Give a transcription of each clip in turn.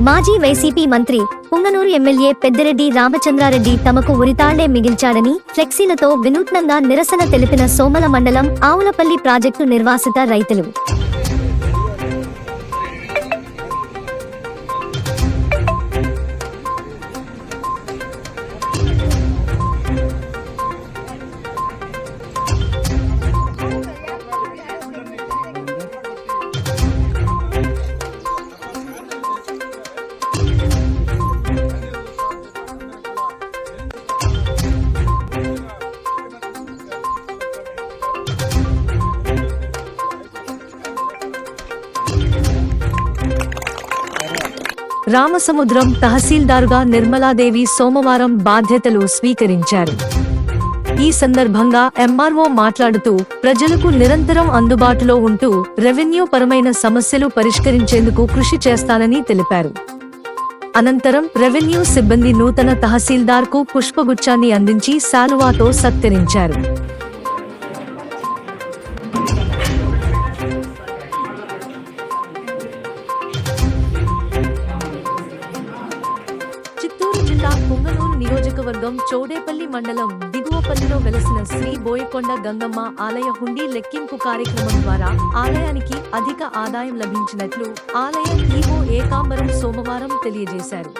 మాజీ వైసీపీ మంత్రి పుంగనూరు ఎమ్మెల్యే పెద్దిరెడ్డి రామచంద్రారెడ్డి తమకు ఉరితాళ్ళే మిగిల్చాడని ఫ్లెక్సీలతో వినూత్నంగా నిరసన తెలిపిన సోమల మండలం ఆవులపల్లి ప్రాజెక్టు నిర్వాసిత రైతులు. రామసముద్రం తహసీల్దారుగా నిర్మలాదేవి సోమవారం బాధ్యతలు స్వీకరించారు. ఈ సందర్భంగా ఎంఆర్ఓ మాట్లాడుతూ ప్రజలకు నిరంతరం అందుబాటులో ఉంటూ రెవెన్యూ పరమైన సమస్యలు పరిష్కరించేందుకు కృషి చేస్తానని తెలిపారు. అనంతరం రెవెన్యూ సిబ్బంది నూతన తహసీల్దార్కు పుష్పగుచ్చాన్ని అందించి శాలువాతో సత్కరించారు. నియోజకవర్గం చౌడేపల్లి మండలం దిగువపల్లిలో వెలసిన శ్రీ బోయకొండ గంగమ్మ ఆలయ హుండీ లెక్కింపు కార్యక్రమం ద్వారా ఆలయానికి అధిక ఆదాయం లభించినట్లు ఆలయ ఈవో ఏకాంబరం సోమవారం తెలియజేశారు.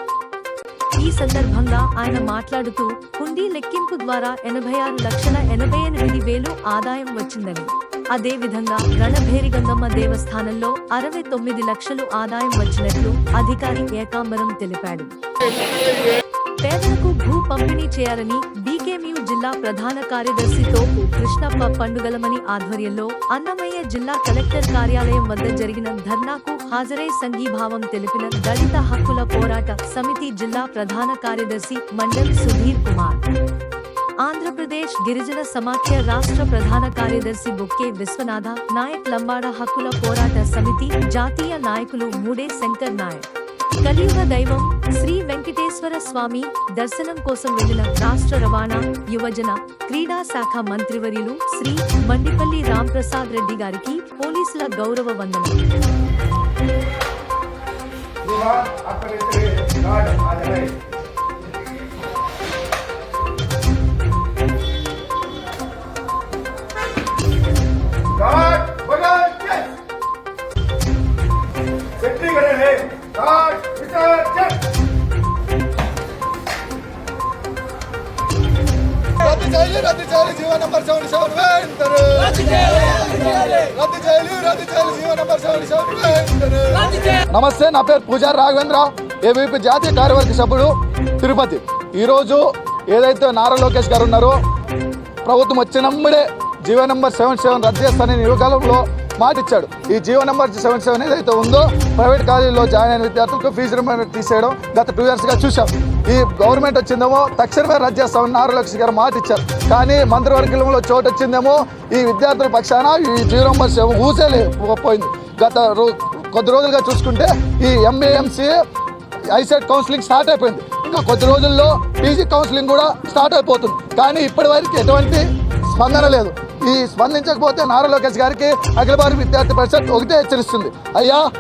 ఈ సందర్భంగా ఆయన మాట్లాడుతూ హుండీ లెక్కింపు ద్వారా ఎనభై ఆరు లక్షల ఎనభై ఎనిమిది వేలు ఆదాయం వచ్చిందని. అదే విధంగా రణభేరి గంగమ్మ దేవస్థానంలో అరవై తొమ్మిది లక్షలు ఆదాయం వచ్చినట్లు అధికారి ఏకాంబరం తెలిపాడు. పేదలకు భూ పంపిణీ చేయాలని బీకేమ్యూ జిల్లా ప్రధాన కార్యదర్శితో కృష్ణప్ప పండుగలమని ఆధ్వర్యంలో అన్నమయ్య జిల్లా కలెక్టర్ కార్యాలయం వద్ద జరిగిన ధర్నాకు హాజరై సంఘీభావం తెలిపిన దళిత హక్కుల పోరాట సమితి జిల్లా ప్రధాన కార్యదర్శి మండల్ సుధీర్ కుమార్. ఆంధ్రప్రదేశ్ గిరిజన సమాఖ్య రాష్ట్ర ప్రధాన కార్యదర్శి బుక్కే విశ్వనాథ నాయక్ లంబాడ హక్కుల పోరాట సమితి జాతీయ నాయకులు మూడే శంకర్ నాయక్. కలియుగ దైవం శ్రీ వెంకటేశ్వర స్వామి దర్శనం కోసం వెళ్ళిన రాష్ట్ర రవాణా యువజన క్రీడా శాఖ మంత్రివర్యులు శ్రీ మండిపల్లి రాంప్రసాద్ రెడ్డి గారికి పోలీసుల గౌరవ వందనం. జీవో నంబర్ సెవెన్ సెవెన్ వెంటనే రద్దు చేయాలి రద్దు చేయాలి జీవో నంబర్ సెవెన్ సెవెన్ వెంటనే నమస్తే నా పేరు పూజారి రాఘవేంద్ర ఏబీపీ జాతీయ కార్యవర్గ సభ్యుడు తిరుపతి. ఈరోజు ఏదైతే నారా లోకేష్ గారు ఉన్నారో ప్రభుత్వం వచ్చినప్పుడే జీవో నెంబర్ సెవెన్ సెవెన్ రద్దు చేస్తానని యువకాలంలో మాట ఇచ్చాడు ఈ జీవో నెంబర్ సెవెన్ సెవెన్ ఏదైతే ఉందో ప్రైవేట్ కాలేజీలో జాయిన్ అయిన విద్యార్థులకు ఫీజు రిమైండర్ తీసేయడం గత టూ ఇయర్స్గా చూసాం ఈ గవర్నమెంట్ వచ్చిందేమో తక్షణమే రద్దు చేస్తామని నారా లోకేష్ గారు మాట ఇచ్చారు కానీ మంత్రివర్గంలో చోటు వచ్చిందేమో ఈ విద్యార్థుల పక్షాన ఈ జీవో నెంబర్ సెవెన్ ఊసే పోయింది. గత రో కొద్ది రోజులుగా చూసుకుంటే ఈ ఎంఏఎంసీ ఐసెట్ కౌన్సిలింగ్ స్టార్ట్ అయిపోయింది. ఇంకా కొద్ది రోజుల్లో పీజీ కౌన్సిలింగ్ కూడా స్టార్ట్ అయిపోతుంది. కానీ ఇప్పటి వరకు ఎటువంటి స్పందన లేదు. ఈ స్పందించకపోతే నారా లోకేష్ గారికి అఖిల భారత విద్యార్థి పరిషత్ ఒకటే హెచ్చరిస్తుంది. అయ్యా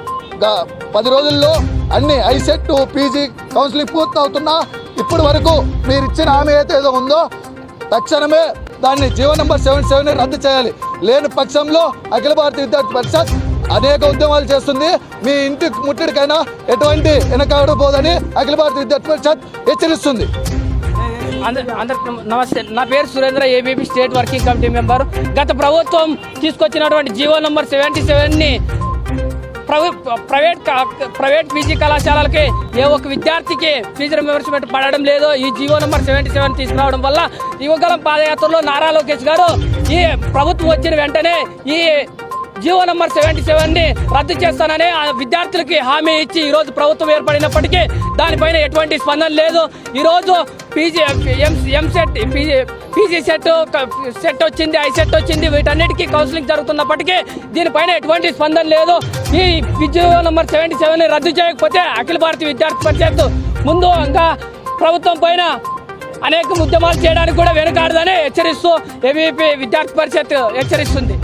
గ- పది రోజుల్లో అన్ని ఐసెట్ పీజీ కౌన్సిలింగ్ పూర్తి అవుతున్నా ఇప్పటి వరకు మీరు ఇచ్చిన హామీ అయితే ఏదో ఉందో తక్షణమే దాన్ని జీవో నెంబర్ సెవెన్ సెవెన్ రద్దు చేయాలి. లేని పక్షంలో అఖిల భారత విద్యార్థి పరిషత్ అనేక ఉద్యమాలు చేస్తుంది. మీ ఇంటి ముట్టడికైనా ఎటువంటి వెనకాడబోదని అఖిల భారత విద్యార్థి పరిషత్ హెచ్చరిస్తుంది. అందరికి నమస్తే. నా పేరు Surendra ABP state working committee member గత ప్రభుత్వం తీసుకొచ్చినటువంటి జీవో నంబర్ సెవెంటీ సెవెన్ని ప్రైవేట్ ప్రైవేట్ పీజీ కళాశాలలకి ఏ ఒక్క విద్యార్థికి ఫీజు రిమెంబర్స్మెంట్ పడడం లేదు ఈ జీవో నెంబర్ సెవెంటీ సెవెన్ తీసుకురావడం వల్ల యువగలం పాదయాత్రలో నారా లోకేష్ గారు ఈ ప్రభుత్వం వచ్చిన వెంటనే ఈ జీవో నంబర్ సెవెంటీ సెవెన్ని రద్దు చేస్తానని ఆ విద్యార్థులకి హామీ ఇచ్చి ఈరోజు ప్రభుత్వం ఏర్పడినప్పటికీ దానిపైన ఎటువంటి స్పందన లేదు. ఈరోజు PG M set PG PG set set వచ్చింది ఐ సెట్ వచ్చింది వీటన్నిటికీ కౌన్సిలింగ్ జరుగుతున్నప్పటికీ దీనిపైన ఎటువంటి స్పందన లేదు. ఈ జీవో నంబర్ సెవెంటీ సెవెన్ రద్దు చేయకపోతే అఖిల భారతీయ విద్యార్థి పరిషత్ ముందు ఇంకా ప్రభుత్వం పైన అనేక ఉద్యమాలు చేయడానికి కూడా వెనుకాడదని హెచ్చరిస్తూ ఏబీపీ విద్యార్థి పరిషత్ హెచ్చరిస్తుంది.